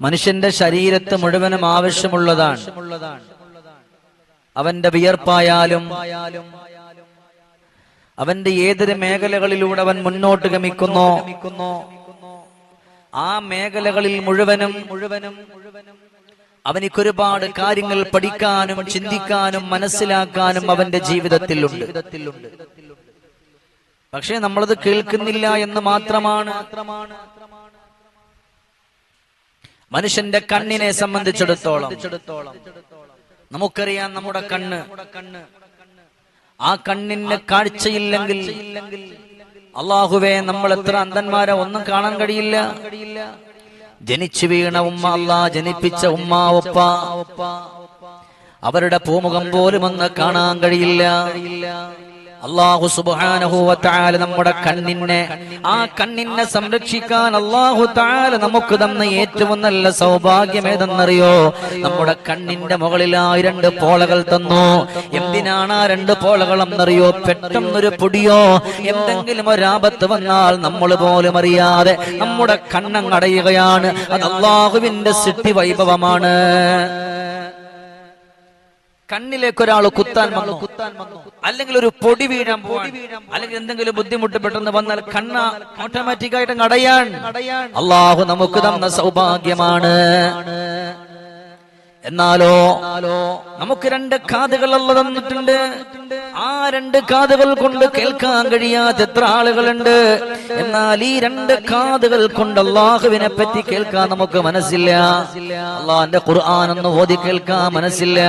മനുഷ്യന്റെ ശരീരത്ത് മുഴുവനും ആവശ്യമുള്ളതാണ്. അവന്റെ വിയർപ്പായാലും അവന്റെ ഏതൊരു മേഖലകളിലൂടെ അവൻ മുന്നോട്ട് ഗമിക്കുന്നു ആ മേഖലകളിൽ മുഴുവനും മുഴുവനും അവനിക്കൊരുപാട് കാര്യങ്ങൾ പഠിക്കാനും ചിന്തിക്കാനും മനസ്സിലാക്കാനും അവന്റെ ജീവിതത്തിലുണ്ട്. പക്ഷേ നമ്മളത് കേൾക്കുന്നില്ല എന്ന് മാത്രമാണ് മനുഷ്യന്റെ കണ്ണിനെ സംബന്ധിച്ചിടത്തോളം നമുക്കറിയാം നമ്മുടെ കണ്ണ്. ആ കണ്ണിന് കാഴ്ചയില്ലെങ്കിൽ അള്ളാഹുവെ നമ്മൾ എത്ര അന്ധന്മാരെ ഒന്നും കാണാൻ കഴിയില്ല. ജനിച്ചു വീണ ഉമ്മ അല്ലാ ജനിപ്പിച്ച ഉമ്മ ഒപ്പ അവരുടെ പൂമുഖം പോലും ഒന്ന് കാണാൻ കഴിയില്ല. അള്ളാഹു സുബാനഹുവ താല നമ്മുടെ കണ്ണിനെ ആ കണ്ണിനെ സംരക്ഷിക്കാൻ അള്ളാഹു താല നമുക്ക് തന്ന ഏറ്റവും നല്ല സൗഭാഗ്യം ഏതെന്നറിയോ? നമ്മുടെ കണ്ണിന്റെ മുകളിലായി രണ്ട് പോളകൾ തന്നു. എന്തിനാണ് ആ രണ്ട് പോളകൾ എന്നറിയോ പെട്ടെന്നൊരു പൊടിയോ? എന്തെങ്കിലും ഒരാപത്ത് വന്നാൽ നമ്മൾ പോലും അറിയാതെ നമ്മുടെ കണ്ണങ്ങടയുകയാണ്. അത് അള്ളാഹുവിന്റെ സിട്ടി വൈഭവമാണ്. കണ്ണിലേക്ക് ഒരാൾ കുത്താൻ വന്നു. കുത്താൻ വന്നു. അല്ലെങ്കിൽ ഒരു പൊടി വീഴാൻ പൊടി വീഴാൻ അല്ലെങ്കിൽ എന്തെങ്കിലും ബുദ്ധിമുട്ട് പെട്ടെന്ന് വന്നാൽ കണ്ണ ഓട്ടോമാറ്റിക് ആയിട്ട് അടയാൻ അള്ളാഹു നമുക്ക് തന്ന സൗഭാഗ്യമാണ്. എന്നാലോ നമുക്ക് രണ്ട് കാതുകൾ അല്ല തന്നിട്ടുണ്ട്. ആ രണ്ട് കാതുകൾ കൊണ്ട് കേൾക്കാൻ കഴിയാത്ത എത്ര ആളുകളുണ്ട്. എന്നാൽ ഈ രണ്ട് കാതുകൾ കൊണ്ട് അള്ളാഹുവിനെ പറ്റി കേൾക്കാൻ നമുക്ക് മനസ്സില്ല. അള്ളാഹിന്റെ ഖുർആൻ ഓതി കേൾക്കാൻ മനസ്സില്ല.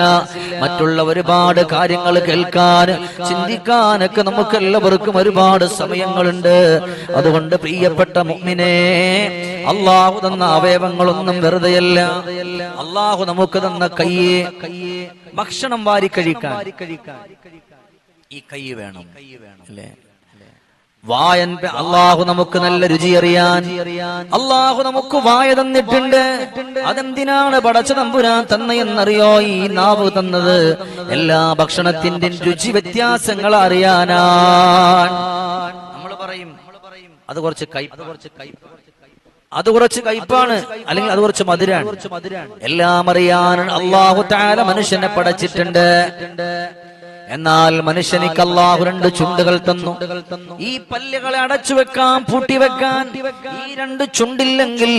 മറ്റുള്ള ഒരുപാട് കാര്യങ്ങൾ കേൾക്കാൻ ചിന്തിക്കാനൊക്കെ നമുക്ക് എല്ലാവർക്കും ഒരുപാട് സമയങ്ങളുണ്ട്. അതുകൊണ്ട് പ്രിയപ്പെട്ട മുഅ്മിനേ അള്ളാഹു തന്ന അവയവങ്ങളൊന്നും വെറുതെയല്ല. അള്ളാഹു നമുക്ക് തന്ന കയ്യെ ഭക്ഷണം വാരി കഴിക്കാൻ. ഈ കൈ വേണം. അല്ലേ? വായൻ അള്ളാഹു നമുക്ക് നല്ല രുചി അറിയാൻ. അള്ളാഹു നമുക്ക് വായ തന്നിട്ടുണ്ട്. അതെന്തിനാണ് പടച്ച തമ്പുരാൻ തന്നെയെന്നറിയോ ഈ നാവ് തന്നത്? എല്ലാ ഭക്ഷണത്തിന്റെ രുചി വ്യത്യാസങ്ങൾ അറിയാനാണ്. നമ്മൾ പറയും അത് കുറച്ച് കൈ കുറച്ച് കയ്പ്. അത് കുറച്ച് കയ്പാണ് അല്ലെങ്കിൽ അത് കുറച്ച് മധുരാണ്. എല്ലാം അറിയാൻ അള്ളാഹു താല മനുഷ്യനെ പടച്ചിട്ടുണ്ട്. എന്നാൽ മനുഷ്യനിക്ക് അള്ളാഹു രണ്ട് ചുണ്ടുകൾ തന്നു. ഈ പല്ലുകളെ അടച്ചു വെക്കാൻ പൂട്ടി വെക്കാൻ ഈ രണ്ട് ചുണ്ടില്ലെങ്കിൽ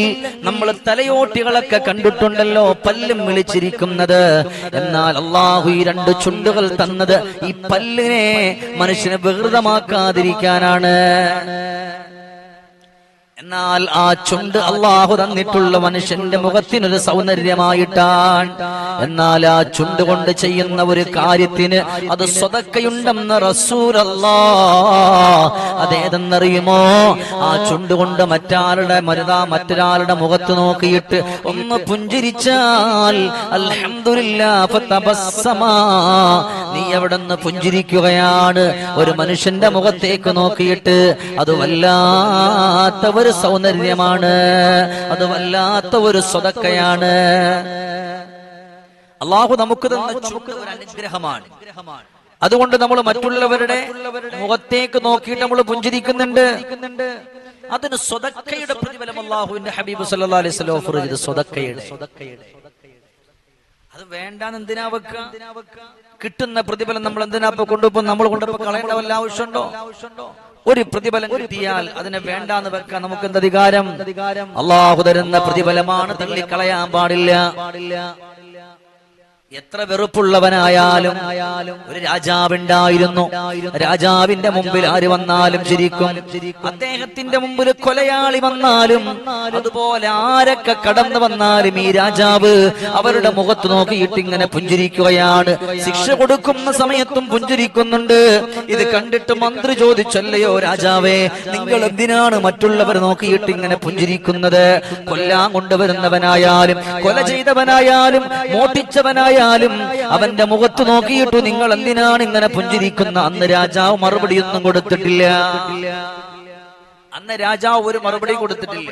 നമ്മൾ തലയോട്ടികളൊക്കെ കണ്ടിട്ടുണ്ടല്ലോ പല്ലും വിളിച്ചിരിക്കുന്നത്. എന്നാൽ അള്ളാഹു ഈ രണ്ട് ചുണ്ടുകൾ തന്നത് ഈ പല്ലിനെ മനുഷ്യനെ വികൃതമാക്കാതിരിക്കാനാണ് എന്നാൽ ആ ചുണ്ട് അള്ളാഹു തന്നിട്ടുള്ള മനുഷ്യന്റെ മുഖത്തിനൊരു സൗന്ദര്യമായിട്ടാണ്. എന്നാൽ ആ ചുണ്ട് കൊണ്ട് ചെയ്യുന്ന ഒരു കാര്യത്തിന് അത് സ്വതക്കയുണ്ടെന്ന് റസൂലല്ലാ. അതേതെന്നറിയുമോ? ആ ചുണ്ട് കൊണ്ട് മറ്റാരുടെ മരുതാ മറ്റൊരാളുടെ മുഖത്ത് നോക്കിയിട്ട് ഒന്ന് പുഞ്ചിരിച്ചാൽ നീ എവിടെ നിന്ന് പുഞ്ചിരിക്കുകയാണ്. ഒരു മനുഷ്യന്റെ മുഖത്തേക്ക് നോക്കിയിട്ട് അത് ഒരു സൗന്ദര്യമാണ്. അത് വല്ലാത്ത ഒരു സ്വതക്കയാണ്. അള്ളാഹു നമുക്ക് തന്ന ഒരു അനുഗ്രഹമാണ്. അതുകൊണ്ട് നമ്മൾ മറ്റുള്ളവരുടെ മുഖത്തേക്ക് നോക്കിയിട്ട് നമ്മൾ പുഞ്ചിരിക്കുന്നുണ്ട്. അതിന് സ്വതക്കയുടെ പ്രതിഫലം അള്ളാഹുവിന്റെ ഹബീബ് സല്ലല്ലാഹു അലൈഹി ഓഫർ ചെയ്ത് സ്വതക്കയുടെ. അത് വേണ്ടാന്ന് എന്തിനാ വെക്കുക കിട്ടുന്ന പ്രതിഫലം നമ്മൾ എന്തിനാ കൊണ്ടുപോകും കൊണ്ടുപോ നമ്മൾ കൊണ്ടുപോ കളയേണ്ട വല്ല ആവശ്യമുണ്ടോ? ഒരു പ്രതിഫലം കിട്ടിയാൽ അതിനെ വേണ്ടാന്ന് വെക്കാൻ നമുക്ക് എന്ത് അധികാരം അള്ളാഹു തരുന്ന പ്രതിഫലമാണ് തള്ളിക്കളയാൻ പാടില്ല. എത്ര വെറുപ്പുള്ളവനായാലും ഒരു രാജാവുണ്ടായിരുന്നു. രാജാവിന്റെ മുമ്പിൽ ആര് വന്നാലും ചിരിക്കും. അദ്ദേഹത്തിന്റെ മുമ്പിൽ കൊലയാളി വന്നാലും അതുപോലെ ആരൊക്കെ കടന്നു വന്നാലും ഈ രാജാവ് അവരുടെ മുഖത്ത് നോക്കിയിട്ട് ഇങ്ങനെ പുഞ്ചിരിക്കുകയാണ്. ശിക്ഷ കൊടുക്കുന്ന സമയത്തും പുഞ്ചിരിക്കുന്നുണ്ട്. ഇത് കണ്ടിട്ട് മന്ത്രി ചോദിച്ചല്ലയോ രാജാവേ നിങ്ങൾ എന്തിനാണ് മറ്റുള്ളവർ നോക്കിയിട്ട് ഇങ്ങനെ പുഞ്ചിരിക്കുന്നത്? കൊല്ലാൻ കൊണ്ടുവരുന്നവനായാലും കൊല ചെയ്തവനായാലും മോട്ടിച്ചവനായാലും അവന്റെ മുഖത്ത് നോക്കിയിട്ടു നിങ്ങൾ എന്തിനാണ് ഇങ്ങനെ പുഞ്ചിരിക്കുന്ന? അന്ന് രാജാവ് മറുപടിയൊന്നും കൊടുത്തിട്ടില്ല. അന്ന് രാജാവ് ഒരു മറുപടി കൊടുത്തിട്ടില്ല.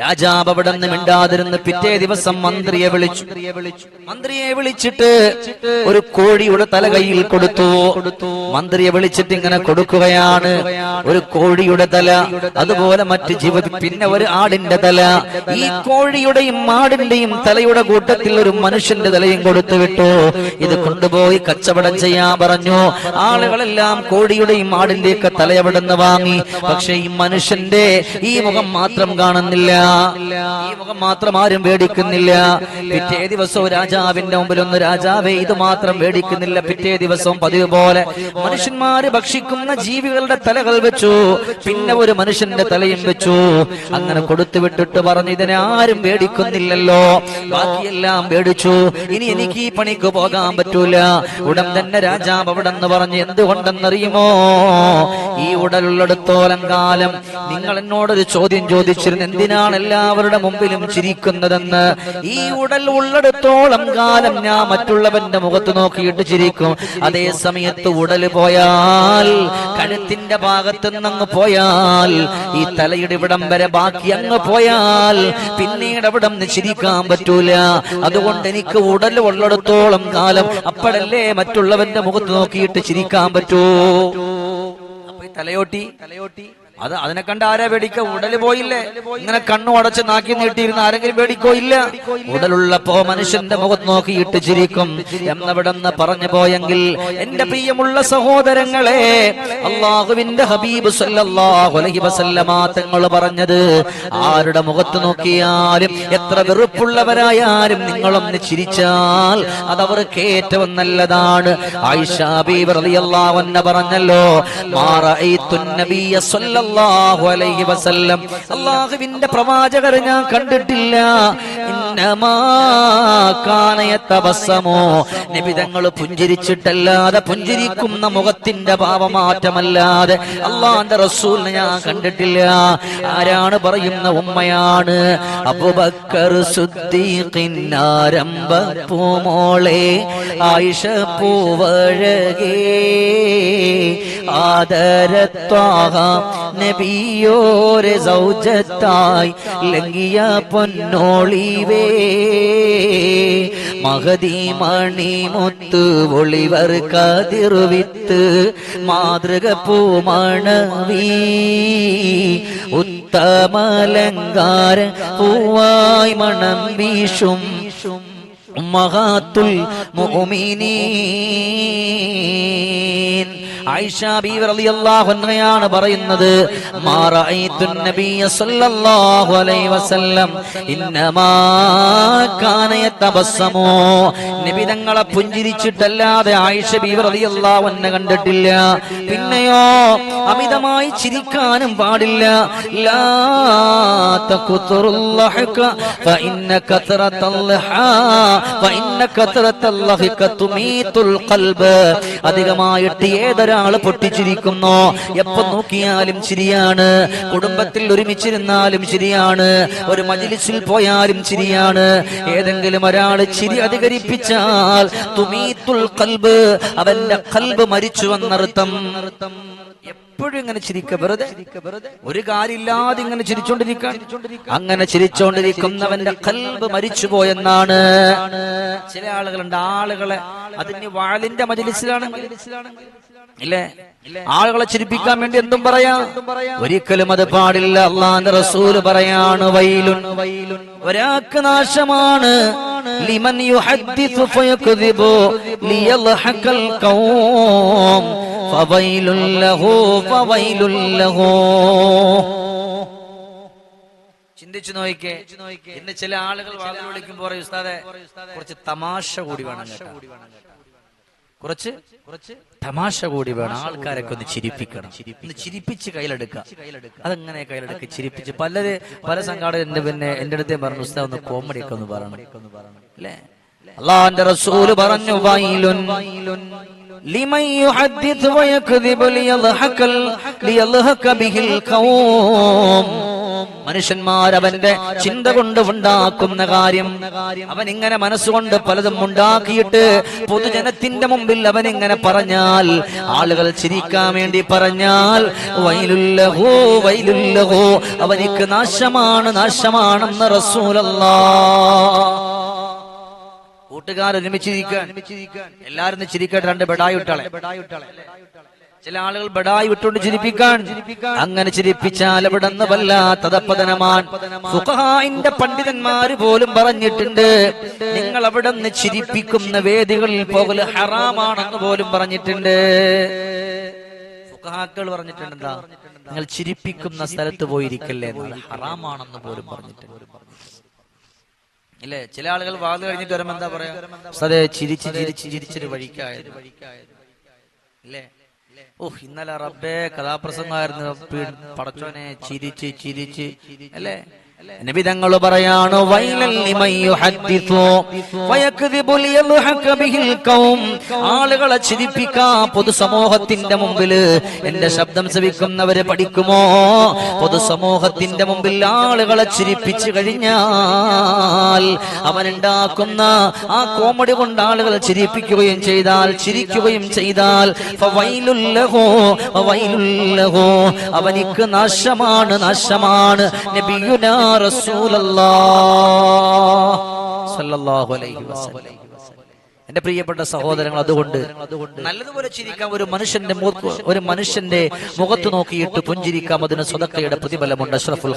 രാജാവ് അവിടെ നിന്ന് മിണ്ടാതിരുന്ന് പിറ്റേ ദിവസം മന്ത്രിയെ വിളിച്ചു. മന്ത്രിയെ വിളിച്ചിട്ട് ഒരു കോഴിയുടെ തല കയ്യിൽ കൊടുത്തു. മന്ത്രിയെ വിളിച്ചിട്ട് ഇങ്ങനെ കൊടുക്കുകയാണ്. ഒരു കോഴിയുടെ തല അതുപോലെ മറ്റ് ജീവ പിന്നെ ഒരു ആടിന്റെ തല. ഈ കോഴിയുടെയും ആടിന്റെയും തലയുടെ കൂട്ടത്തിൽ ഒരു മനുഷ്യന്റെ തലയും കൊടുത്തു വിട്ടു. ഇത് കൊണ്ടുപോയി കച്ചവടം ചെയ്യാൻ പറഞ്ഞു. ആളുകളെല്ലാം കോഴിയുടെയും ആടിന്റെയൊക്കെ തല അവിടെ നിന്ന് വാങ്ങി. പക്ഷെ ഈ മനുഷ്യന്റെ ഈ മുഖം മാത്രം കാണുന്നില്ല. ഈ മുഖം മാത്രം ആരും മേടിക്കുന്നില്ല പിറ്റേ ദിവസവും രാജാവിന്റെ മുമ്പിൽ ഒന്ന് രാജാവേ ഇത് മാത്രം മേടിക്കുന്നില്ല പിറ്റേ ദിവസവും പതിവ് പോലെ. മനുഷ്യന്മാര് ഭക്ഷിക്കുന്ന ജീവികളുടെ തലകൾ വെച്ചു. പിന്നെ ഒരു മനുഷ്യന്റെ തലയും വെച്ചു. അങ്ങനെ കൊടുത്തു വിട്ടിട്ട് പറഞ്ഞു ഇതിനെ ആരും മേടിക്കുന്നില്ലല്ലോ ബാക്കിയെല്ലാം മേടിച്ചു ഇനി എനിക്ക് ഈ പണിക്ക് പോകാൻ പറ്റൂല. ഉടൻ തന്നെ രാജാവ് അവിടെ നിന്ന് പറഞ്ഞു എന്തുകൊണ്ടെന്നറിയുമോ? ഈ ഉടലുള്ളിടത്തോളം കാലം നിങ്ങൾ എന്നോടൊരു ചോദ്യം ചോദിച്ചിരുന്നു. എന്തിനാണ് എല്ലാവരുടെ മുമ്പിലും ചിരിക്കുന്നതെന്ന് ഈ ഉടൽ ഉള്ളെടുത്തോളം കാലം ഞാൻ മറ്റുള്ളവന്റെ മുഖത്ത് നോക്കിയിട്ട് ചിരിക്കും. അതേ സമയത്ത് ഉടൽ പോയാൽ കഴുത്തിന്റെ ഭാഗത്ത് നിന്നങ്ങ് പോയാൽ ഈ തലയുടെ ഇവിടം വരെ ബാക്കി അങ്ങ് പോയാൽ പിന്നീട് അവിടെ നിന്ന് ചിരിക്കാൻ പറ്റൂല. അതുകൊണ്ട് എനിക്ക് ഉടൽ ഉള്ളിടത്തോളം കാലം അപ്പോഴല്ലേ മറ്റുള്ളവന്റെ മുഖത്ത് നോക്കിയിട്ട് ചിരിക്കാൻ പറ്റൂ. തലയോട്ടി തലയോട്ടി. അത് അതിനെ കണ്ട് ആരാ പേടിക്ക? ഉടൽ പോയില്ലേ? ഇങ്ങനെ കണ്ണു അടച്ച് നാക്കി നീട്ടിയിരുന്ന ആരെങ്കിലും പേടിക്കോ ഇല്ല? ഉടലുള്ളപ്പോ മനുഷ്യന്റെ മുഖത്ത് നോക്കിയിട്ട് ചിരിക്കും. എന്നവിടെന്ന് പറഞ്ഞു പോയെങ്കിൽ എന്റെ പ്രിയമുള്ള സഹോദരങ്ങളെ അള്ളാഹുവിന്റെ ഹബീബ് അലൈഹി വസല്ലമ തങ്ങൾ പറഞ്ഞത് ആരുടെ മുഖത്ത് നോക്കിയാലും എത്ര വെറുപ്പുള്ളവരായാലും നിങ്ങളൊന്ന് ചിരിച്ചാൽ അതവർക്ക് ഏറ്റവും നല്ലതാണ്. ആയിഷ ബീബി റളിയല്ലാഹു അൻഹ പറഞ്ഞല്ലോ മാറഅയ്തു നബിയ സല്ലല്ലാഹു അലൈഹി വസല്ലം. പ്രവാചകർ ഞാൻ കണ്ടിട്ടില്ല. യതബസ്സമു പുഞ്ചിരിച്ചിട്ടല്ലാതെ പുഞ്ചിരിക്കുന്ന മുഖത്തിന്റെ ഭാവമാറ്റമല്ലാതെ അള്ളാന്റെ റസൂലിനെ ഞാൻ കണ്ടിട്ടില്ല. ആരാണ് പറയുന്ന ഉമ്മയാണ്? അബുബക്കർ സുദ്ദീഖിന്നാരംഭ പൂമോളെ ആയിഷ പൂവഴകേ ആദരത്വാഹ നബിയോരെ സൗജത്തായി ലംഘിയ പൊന്നോളിവേ. മഹതി മണി മുത്ത് ഒളിവർ കതിർവിത്ത് മാതൃക പൂമണവീ. ഉത്തമലങ്കാര പൂവായി മണം വീശും മഹാത്തുൽ മുഅ്മിനീൻ. ആയിഷ ബീവി റളിയല്ലാഹു അൻഹയാണ് പറയുന്നത് മാ നബിയ സല്ലല്ലാഹു അലൈഹി വസല്ലം ഇന്നമാ കാന യതബസ്സമു. നബി തങ്ങളെ പുഞ്ചിരിച്ചിട്ടല്ലാതെ ആയിഷ ബീവി റളിയല്ലാഹു അൻഹ കണ്ടിട്ടില്ല. പിന്നെയോ അമിതമായി ചിരിക്കാനും പാടില്ല. ലാ തഖ്തുറുൽ ലഹക ഫഇന്ന കത്റത്തൽ ലഹാ ഫഇന്ന കത്റത്തൽ ലഹക തുമീതുൽ ഖൽബ് അധികമായിട്ട് ഏതൊരാൾ പൊട്ടിച്ചിരിക്കുന്നു. എപ്പോ നോക്കിയാലും ശരിയാണ്. കുടുംബത്തിൽ ഒരുമിച്ചിരുന്നാലും ശരിയാണ്. ഒരു മജിലിസിൽ പോയാലും ശരിയാണ്. ഏതെങ്കിലും ഒരാൾ ചിരി അധികരിപ്പിച്ചാൽ തുമീത്തുൽ കൽബ് അവന്റെ കൽബ് മരിച്ചു എന്നർത്ഥം എപ്പോഴും ഇങ്ങനെ ചിരിക്ക വെറുതെ. ഒരു കാര്യമില്ലാതെ ഇങ്ങനെ ചിരിച്ചോണ്ടിരിക്കാൻ. അങ്ങനെ ചിരിച്ചോണ്ടിരിക്കുന്നവന്റെ കൽബ് മരിച്ചു പോയെന്നാണ്. ചില ആളുകളുണ്ട്. ആളുകളെ അതിന് വാളിന്റെ മജലിസിലാണ് ഇല്ലേ? ആളുകളെ ചിരിപ്പിക്കാൻ വേണ്ടി എന്തും പറയാം. ഒരിക്കലും അത് പാടില്ല. അള്ളാന്റെ റസൂൽ പറയാണ് വൈലുൻ. ഒരാൾക്ക് നാശമാണ്. ലിമൻ യുഹദ്ദിസു ഖൗം. ചിന്തിച്ചു നോക്കിക്കേ. ഇന്ന് ചില ആളുകൾ വാതിൽ വിളിക്കുമ്പോൾ പറയും കുറച്ച് തമാശ കൂടി വേണം കേട്ടോ. കുറച്ച് കുറച്ച് തമാശ കൂടി വേണം ആൾക്കാരൊക്കെ ഒന്ന് ചിരിപ്പിക്കണം ഒന്ന് ചിരിപ്പിച്ച് കയ്യിലെടുക്കുക അതെങ്ങനെ കയ്യിലെടുക്കുക ചിരിപ്പിച്ച് പലര് പല സംഘാടകർ എന്റെ പിന്നെ എന്റെ അടുത്തേ പറഞ്ഞു ഉസ്താദ് ഒന്ന് കോമഡി ഒക്കെ ഒന്ന് പറയണം അല്ലേ അള്ളാന്റെ റസൂല് പറഞ്ഞു വൈലുൻ لمن يحدث ويكذب ليضحك ال- ليضحك به القوم മനുഷ്യന്മാർ അവന്റെ ചിന്ത കൊണ്ട് ഉണ്ടാക്കുന്ന കാര്യം. അവൻ ഇങ്ങനെ മനസ്സുകൊണ്ട് പലതും ഉണ്ടാക്കിയിട്ട് പൊതുജനത്തിന്റെ മുമ്പിൽ അവൻ ഇങ്ങനെ പറഞ്ഞാൽ ആളുകൾ ചിരിക്കാൻ വേണ്ടി പറഞ്ഞാൽ വൈലുല്ലഹോ വൈലുല്ലഹോ അവനിക്ക് നാശമാണ് നാശമാണെന്ന് റസൂലല്ലാ. കൂട്ടുകാർ ഒരുമിച്ചിരിക്കാൻ എല്ലാരും ചിരിക്കട്ടെ രണ്ട് ബെടായുട്ടളെ വിട്ടാളെ. ചില ആളുകൾ ബഡായി വിട്ടുകൊണ്ട് ചിരിപ്പിക്കാൻ. അങ്ങനെ ചിരിപ്പിച്ചാൽ അവിടെ നിന്ന് വല്ലാത്തതപ്പതനമാൻ സുഖഹായിന്റെ പണ്ഡിതന്മാര് പോലും പറഞ്ഞിട്ടുണ്ട് നിങ്ങൾ അവിടെ നിന്ന് ചിരിപ്പിക്കുന്ന വേദികളിൽ പോകൽ ഹറാമാണെന്ന് പോലും പറഞ്ഞിട്ടുണ്ട്. ഫുഖഹാക്കൾ പറഞ്ഞിട്ടുണ്ട് നിങ്ങൾ ചിരിപ്പിക്കുന്ന സ്ഥലത്ത് പോയിരിക്കല്ലേ ഹറാമാണെന്ന് പോലും പറഞ്ഞിട്ടുണ്ട്. ഇല്ലേ? ചില ആളുകൾ വാത് കഴിഞ്ഞിട്ട് വരുമ്പോ എന്താ പറയാ? ചിരിച്ച് ചിരിച്ച് ചിരിച്ചൊരു വഴിക്കായത് ഇല്ലേ? ഓ ഇന്നലെ റബ്ബേ കഥാപ്രസംഗമായിരുന്നു. പടച്ചോനെ ചിരിച്ച് ചിരിച്ച്. അല്ലേ? നബിതങ്ങൾ പറയാണ് ആളുകളെ ചിരിപ്പിക്കാ പൊതുസമൂഹത്തിന്റെ മുമ്പിൽ. എന്റെ ശബ്ദം ശ്രവിക്കുന്നവരെ പഠിക്കുമോ? പൊതുസമൂഹത്തിന്റെ മുമ്പിൽ ആളുകളെ ചിരിപ്പിച്ചു കഴിഞ്ഞാൽ അവനുണ്ടാക്കുന്ന ആ കോമഡി കൊണ്ട് ആളുകളെ ചിരിപ്പിക്കുകയും ചെയ്താൽ ചിരിക്കുകയും ചെയ്താൽ അവനിക്ക് നാശമാണ് നാശമാണ്. നബിയുനാ റസൂലല്ലാഹ് അലൈഹി വസല്ലം എന്റെ പ്രിയപ്പെട്ട സഹോദരങ്ങൾ അതുകൊണ്ട് നല്ലതുപോലെ ചിരിക്കാം ഒരു മനുഷ്യന്റെ ഒരു മനുഷ്യന്റെ മുഖത്ത് നോക്കിയിട്ട് പുഞ്ചിരിക്കാം. അതിന് സ്വതക്കയുടെ പ്രതിഫലമുണ്ട്. അഷ്റഫുൽ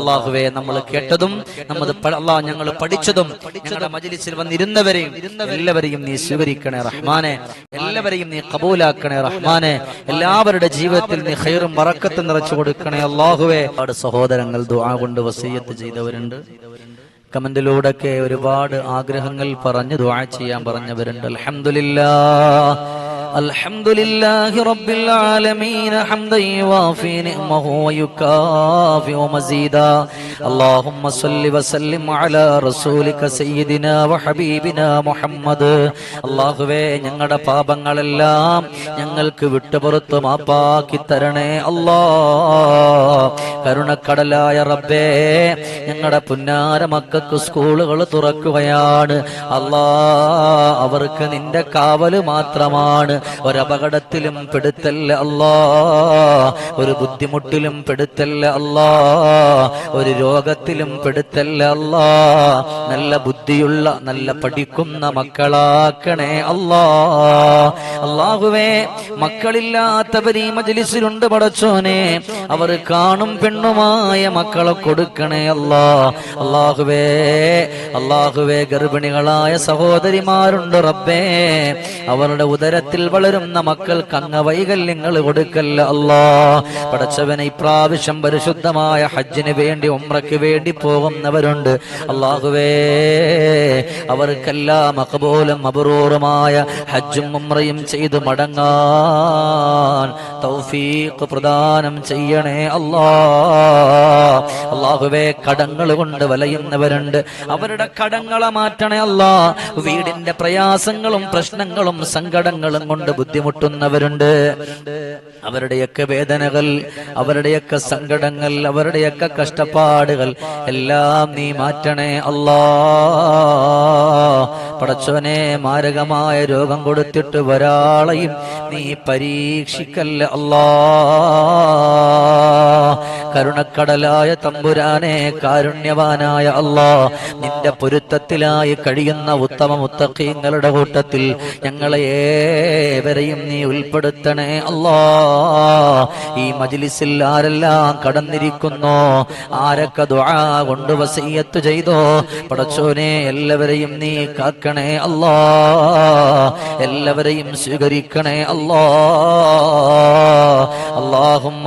അള്ളാഹുവേ നമ്മൾ കേട്ടതും നമ്മൾ അള്ളാഹ് ഞങ്ങൾ പഠിച്ചതും ഞങ്ങളുടെ മജ്ലിസിൽ വന്നിരുന്നവരെയും എല്ലാവരെയും നീ സ്വീകരിക്കണേ റഹ്മാനെ. എല്ലാവരെയും നീ കബൂലാക്കണേ റഹ്മാനെ. എല്ലാവരുടെ ജീവിതത്തിൽ നീ ഹൈറും വറക്കത്തും നിറച്ചു കൊടുക്കണേ അള്ളാഹുവേ. സഹോദരങ്ങൾ ദുആ കൊണ്ട് വസീയത്ത് ചെയ്തവരുണ്ട്. കമന്റിലൂടെയൊക്കെ ഒരുപാട് ആഗ്രഹങ്ങൾ പറഞ്ഞ് ദുആ ചെയ്യാൻ പറഞ്ഞവരുണ്ട്. അൽഹംദുലില്ലാ. അൽഹംദുലില്ലാഹി റബ്ബിൽ ആലമീൻ ഹംദൻ യുവാഫി നിഅമഹു വയുകാഫി മസീദാ. اللهم صل وسلم على رسولك سيدنا وحبيبنا മുഹമ്മദ് അല്ലാഹുവേ ഞങ്ങളുടെ പാപങ്ങളെല്ലാം ഞങ്ങൾക്ക് വിട്ടുപുറത്ത് മാപ്പാക്കി തരണേ അല്ലാ കരുണക്കടലായ റബ്ബേ ഞങ്ങളുടെ പുന്നാര മക്കൾക്ക് സ്കൂളുകൾ തുറക്കുകയാണ് അല്ലാ അവർക്ക് നിന്റെ കാവല് മാത്രമാണ് ഒരപകടത്തിലും പെടുത്തല്ല അല്ലാ ഒരു ബുദ്ധിമുട്ടിലും പെടുത്തല്ല അല്ലാ ഒരു രോഗത്തിലും പെടുത്തല്ല അല്ലാ. നല്ല ബുദ്ധിയുള്ള നല്ല പഠിക്കുന്ന മക്കളാക്കണേ അല്ലാ. അള്ളാഹുവേ മക്കളില്ലാത്തവർ ഈ മജലിസിലുണ്ട് പടച്ചോനെ. അവർ കാണും പെണ്ണുമായ മക്കളെ കൊടുക്കണേ അല്ലാ. അള്ളാഹുവേ അള്ളാഹുവേ ഗർഭിണികളായ സഹോദരിമാരുണ്ട് റബ്ബേ. അവരുടെ ഉദരത്തിൽ വളരുന്ന മക്കൾക്ക് വൈകല്യങ്ങൾ കൊടുക്കല്ല അല്ലാ. പടച്ചവനെ ഇപ്രാവശ്യം പരിശുദ്ധമായ ഹജ്ജിന് വേണ്ടി ഉമ്രയ്ക്ക് വേണ്ടി പോകുന്നവരുണ്ട്. അള്ളാഹുവേ അവർക്കെല്ലാം അക്ബോലം അപൂർവമായ ഹജ്ജും ഉമ്രയും ചെയ്തു മടങ്ങാൻ തൗഫീഖ് പ്രദാനം ചെയ്യണേ അല്ലാ. അള്ളാഹുവേ കടങ്ങൾ കൊണ്ട് വലയുന്നവരുണ്ട്. അവരുടെ കടങ്ങളെ മാറ്റണേ അല്ലാ. വീടിന്റെ പ്രയാസങ്ങളും പ്രശ്നങ്ങളും സങ്കടങ്ങളും കൊണ്ട് ബുദ്ധിമുട്ടുന്നവരുണ്ട്. അവരുടെയൊക്കെ വേദനകൾ അവരുടെയൊക്കെ സങ്കടങ്ങൾ അവരുടെയൊക്കെ കഷ്ടപ്പാടുകൾ എല്ലാം നീ മാറ്റണേ അല്ലാ. പടച്ചവനെ മാരകമായ രോഗം കൊടുത്തിട്ട് ഒരാളെയും നീ പരീക്ഷിക്കല്ല അല്ലാ കരുണക്കടലായ തമ്പുരാനെ കാരുണ്യവാനായ അള്ളാ നിന്റെ പൊരുത്തത്തിലായി കഴിയുന്ന ഉത്തമ മുത്തക്കീങ്ങളുടെ കൂട്ടത്തിൽ ഞങ്ങളെ ഏവരെയും നീ ഉൾപ്പെടുത്തണേ അള്ളാ. ഈ മജിലിസിൽ ആരെല്ലാം കടന്നിരിക്കുന്നു ആരൊക്കെ ദുആ കൊണ്ട് വസീയത്ത് ചെയ്തോ പടച്ചോനെ എല്ലാവരെയും നീ കാക്കണേ അല്ലാ എല്ലാവരെയും സ്വീകരിക്കണേ അല്ലാ അള്ളാഹുമ്മ